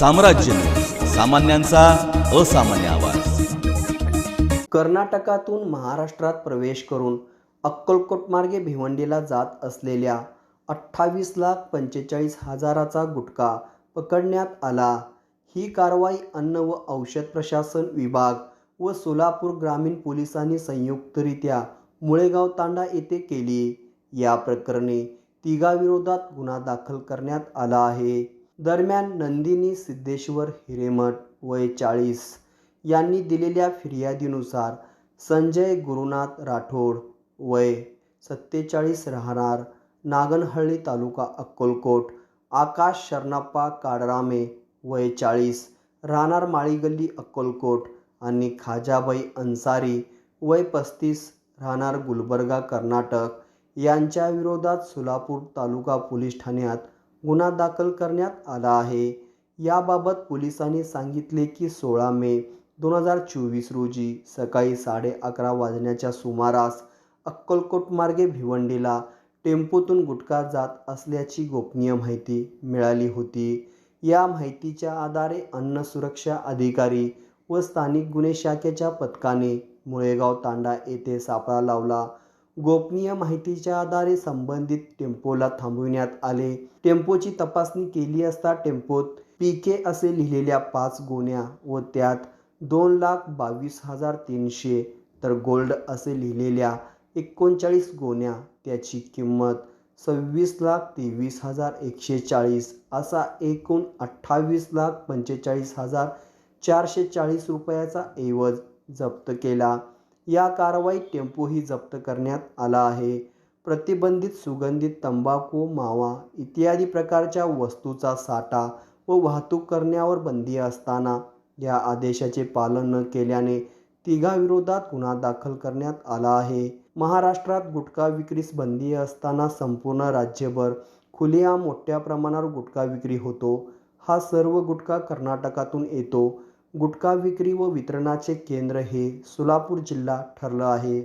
साम्राज्य. सामान्यांचा असामान्य आवाज. कर्नाटकातून महाराष्ट्रात प्रवेश करून अक्कलकोट मार्गे भिवंडीला जात असलेल्या अठ्ठावीस लाख पंचेचाळीस हजाराचा गुटखा पकडण्यात आला. ही कारवाई अन्न व औषध प्रशासन विभाग व सोलापूर ग्रामीण पोलिसांनी संयुक्तरित्या मुळेगाव तांडा येथे केली. या प्रकरणी तिघाविरोधात गुन्हा दाखल करण्यात आला आहे. दरम्यान नंदिनी सिद्धेश्वर हिरेमठ वय चाळीस यांनी दिलेल्या फिर्यादीनुसार संजय गुरुनाथ राठोड वय सत्तेचाळीस राहणार नागनहळ्ळी तालुका अक्कलकोट आकाश शरणप्पा काडरामे वय चाळीस राहणार माळीगल्ली अक्कलकोट आणि खाजाबाई अन्सारी वय पस्तीस राहणार गुलबर्गा कर्नाटक यांच्या विरोधात सोलापूर तालुका पोलीस ठाण्यात गुन्हा दाखल करण्यात आला आहे. याबाबत पोलिसांनी सांगितले की सोळा मे दोन हजार चोवीस रोजी सकाळी साडे अकरा वाजण्याच्या सुमारास अक्कलकोट मार्गे भिवंडीला टेम्पोतून गुटखा जात असल्याची गोपनीय माहिती मिळाली होती. या माहितीच्या आधारे अन्न सुरक्षा अधिकारी व स्थानिक गुन्हे शाखेच्या पथकाने मुळेगाव तांडा येथे सापळा लावला. गोपनीय माहितीच्या आधारे संबंधित टेम्पोला थांबविण्यात आले. टेम्पोची तपासणी केली असता टेम्पोत पी के असे लिहिलेल्या पाच गोण्या व त्यात दोन लाख बावीस हजार तीनशे तर गोल्ड असे लिहिलेल्या एकोणचाळीस गोण्या त्याची किंमत सव्वीस लाख तेवीस हजार एकशे चाळीस असा एकूण अठ्ठावीस लाख पंचेचाळीस हजार चारशे चाळीस रुपयाचा ऐवज जप्त केला. या कारवाईत टेम्पोही जप्त करण्यात आला आहे. प्रतिबंधित सुगंधित तंबाखू मावा इत्यादी प्रकारच्या वस्तूचा साठा व वाहतूक करण्यावर बंदी असताना या आदेशाचे पालन न केल्याने तिघाविरोधात गुन्हा दाखल करण्यात आला आहे. महाराष्ट्रात गुटखा विक्रीस बंदी असताना संपूर्ण राज्यभर खुलेआम मोठ्या प्रमाणावर गुटखा विक्री होतो. हा सर्व गुटखा कर्नाटकातून येतो. गुटखा विक्री व वितरणाचे केंद्र हे सोलापूर जिल्हा ठरलं आहे.